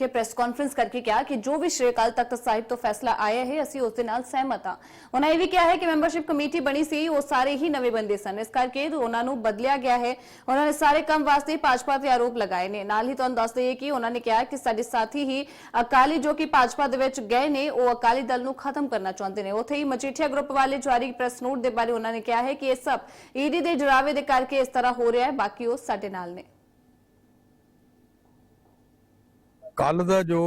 ਵਿਖੇ press conference ਕਰਕੇ ਕਿਹਾ ਕਿ ਜੋ ਵੀ ਸ਼੍ਰੀ ਅਕਾਲ ਤਖਤ ਸਾਹਿਬ ਤੋਂ ਫੈਸਲਾ ਆਇਆ ਹੈ, ਅਸੀਂ ਉਸ ਦੇ ਨਾਲ ਸਹਿਮਤ ਹਾਂ। ਉਹਨਾਂ ਇਹ ਵੀ ਕਿਹਾ ਹੈ ਕਿ ਮੈਂਬਰਸ਼ਿਪ ਕਮੇਟੀ ਬਣੀ ਸੀ, ਉਹ ਸਾਰੇ ਹੀ ਨਵੇਂ ਬੰਦੇ ਸਨ। ਇਸ ਕਰਕੇ ਉਹਨਾਂ ਨੂੰ ਬਦਲਿਆ ਗਿਆ ਹੈ। ਉਹਨਾਂ ਨੇ ਸਾਰੇ ਕੰਮ ਵਾਸਤੇ ਭਾਜਪਾ ਤੇ ਆਰੋਪ ਲਗਾਏ ਨੇ। ਨਾਲ ਹੀ ਤੁਹਾਨੂੰ ਦੱਸ ਦਈਏ ਕਿ ਉਹਨਾਂ ਨੇ ਕਿਹਾ ਕਿ ਸਾਡੇ ਸਾਥੀ ਹੀ ਅਕਾਲੀ ਜੋ ਕਿ ਭਾਜਪਾ ਦੇ ਵਿੱਚ ਗਏ ਨੇ, ਉਹ ਅਕਾਲੀ ਦਲ ਨੂੰ ਖਤਮ ਕਰਨਾ ਚਾਹੁੰਦੇ ਨੇ। ਉਥੇ ਹੀ ਮਜੀਠੀਆ ਗਰੁੱਪ ਵਾਲੇ ਜਾਰੀ ਪ੍ਰੈਸ ਨੋਟ ਦੇ ਬਾਰੇ ਉਹਨਾਂ ਨੇ ਕਿਹਾ ਹੈ ਕਿ ਇਹ ਸਭ ਈਡੀ ਦੇ ਜਰਾਵੇ ਦੇ ਕਰਕੇ ਇਸ ਤਰ੍ਹਾਂ ਹੋ ਰਿਹਾ ਹੈ। ਬਾਕੀ ਉਹ ਸਾਡੇ ਨਾਲ ਨੇ। ਕੱਲ ਦਾ ਜੋ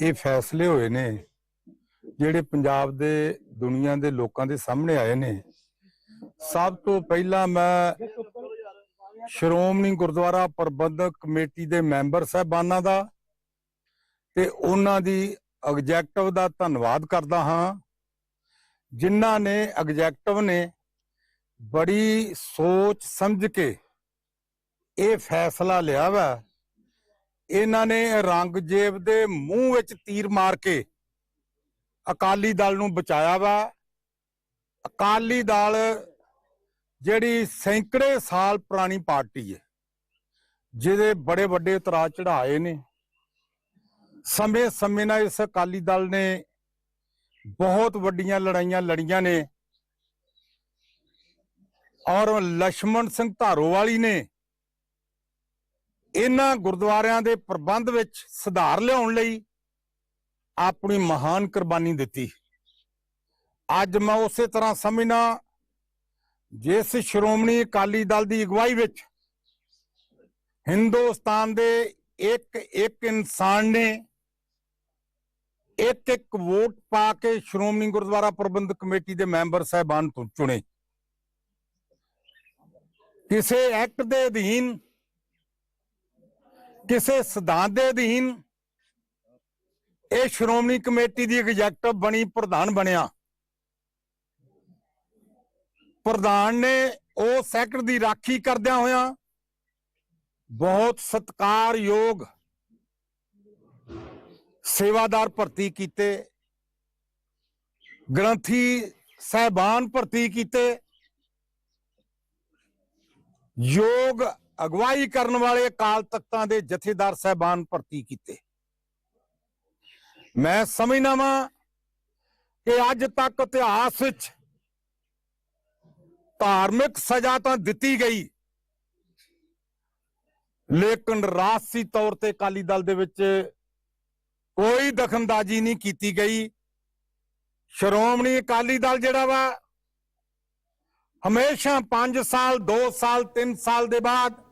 ਇਹ ਫੈਸਲੇ ਹੋਏ ਨੇ, ਜਿਹੜੇ ਪੰਜਾਬ ਦੇ ਦੁਨੀਆ ਦੇ ਲੋਕਾਂ ਦੇ ਸਾਹਮਣੇ ਆਏ ਨੇ, ਸਭ ਤੋਂ ਪਹਿਲਾਂ ਮੈਂ ਸ਼੍ਰੋਮਣੀ ਗੁਰਦੁਆਰਾ ਪ੍ਰਬੰਧਕ ਕਮੇਟੀ ਦੇ ਮੈਂਬਰ ਸਾਹਿਬਾਨਾਂ ਦਾ ਤੇ ਉਹਨਾਂ ਦੀ ਐਗਜੈਕਟਿਵ ਦਾ ਧੰਨਵਾਦ ਕਰਦਾ ਹਾਂ। ਜਿਨ੍ਹਾਂ ਨੇ ਐਗਜੈਕਟਿਵ ਨੇ ਬੜੀ ਸੋਚ ਸਮਝ ਕੇ ਇਹ ਫੈਸਲਾ ਲਿਆ ਵਾ ਇਹਨਾਂ ਨੇ ਰੰਗਜੇਬ ਦੇ ਮੂੰਹ ਵਿੱਚ ਤੀਰ ਮਾਰ ਕੇ ਅਕਾਲੀ ਦਲ ਨੂੰ ਬਚਾਇਆ ਵਾ। ਅਕਾਲੀ ਦਲ ਜਿਹੜੀ ਸੈਂਕੜੇ ਸਾਲ ਪੁਰਾਣੀ ਪਾਰਟੀ ਹੈ, ਜਿਹਦੇ ਬੜੇ ਵੱਡੇ ਇਤਰਾਜ਼ ਚੜਾਏ ਨੇ। ਸਮੇਂ-ਸਮੇਂ ਨਾਲ ਇਸ ਅਕਾਲੀ ਦਲ ਨੇ ਬਹੁਤ ਵੱਡੀਆਂ ਲੜਾਈਆਂ ਲੜੀਆਂ ਨੇ। ਔਰ ਲక్ష్మణ ਸਿੰਘ ਧਾਰੋਵਾਲੀ ਨੇ ਇਹਨਾਂ ਗੁਰਦੁਆਰਿਆਂ ਦੇ ਪ੍ਰਬੰਧ ਵਿੱਚ ਸੁਧਾਰ ਲਿਆਉਣ ਲਈ ਆਪਣੀ ਮਹਾਨ ਕੁਰਬਾਨੀ ਦਿੱਤੀ। ਅੱਜ ਮੈਂ ਉਸੇ ਤਰ੍ਹਾਂ ਸਮਝਣਾ ਜਿਸ ਸ਼੍ਰੋਮਣੀ ਅਕਾਲੀ ਦਲ ਦੀ ਅਗਵਾਈ ਵਿੱਚ ਹਿੰਦੁਸਤਾਨ ਦੇ ਇੱਕ ਇੱਕ ਇਨਸਾਨ ਨੇ ਇੱਕ ਇੱਕ ਵੋਟ ਪਾ ਕੇ ਸ਼੍ਰੋਮਣੀ ਗੁਰਦੁਆਰਾ ਪ੍ਰਬੰਧਕ ਕਮੇਟੀ ਦੇ ਮੈਂਬਰ ਸਾਹਿਬਾਨ ਤੋਂ ਚੁਣੇ। ਕਿਸੇ ਐਕਟ ਦੇ ਅਧੀਨ ਕਿਸੇ ਸਿਧਾਂਤ ਦੇ ਅਧੀਨ ਇਹ ਸ਼੍ਰੋਮਣੀ ਕਮੇਟੀ ਦੀ ਐਗਜ਼ੈਕਟਿਵ ਬਣੀ, ਪ੍ਰਧਾਨ ਬਣਿਆ। ਪ੍ਰਧਾਨ ਨੇ ਉਹ ਸੈਕਟਰ ਦੀ ਰਾਖੀ ਕਰਦਿਆਂ ਹੋਇਆਂ ਬਹੁਤ ਸਤਿਕਾਰਯੋਗ ਸੇਵਾਦਾਰ ਭਰਤੀ ਕੀਤੇ, ਗ੍ਰੰਥੀ ਸਹਿਬਾਨ ਭਰਤੀ ਕੀਤੇ, ਯੋਗ ਅਗਵਾਈ ਕਰਨ ਵਾਲੇ ਅਕਾਲ ਤਖਤਾਂ ਦੇ ਜਥੇਦਾਰ ਸਹਿਬਾਨ ਭਰਤੀ ਕੀਤੇ। ਮੈਂ ਸਮਝਦਾ ਵਾਂ ਕਿ ਅੱਜ ਤੱਕ ਇਤਿਹਾਸ ਵਿੱਚ ਧਾਰਮਿਕ ਸਜ਼ਾ ਤਾਂ ਦਿੱਤੀ ਗਈ, ਲੇਕਿਨ ਰਾਜਸੀ ਤੌਰ ਤੇ ਅਕਾਲੀ ਦਲ ਦੇ ਵਿੱਚ ਕੋਈ ਦਖਲਅੰਦਾਜ਼ੀ ਨਹੀਂ ਕੀਤੀ ਗਈ। ਸ਼੍ਰੋਮਣੀ ਅਕਾਲੀ ਦਲ ਜਿਹੜਾ ਵਾ, ਹਮੇਸ਼ਾ 5 ਸਾਲ 2 ਸਾਲ 3 ਸਾਲ ਦੇ ਬਾਅਦ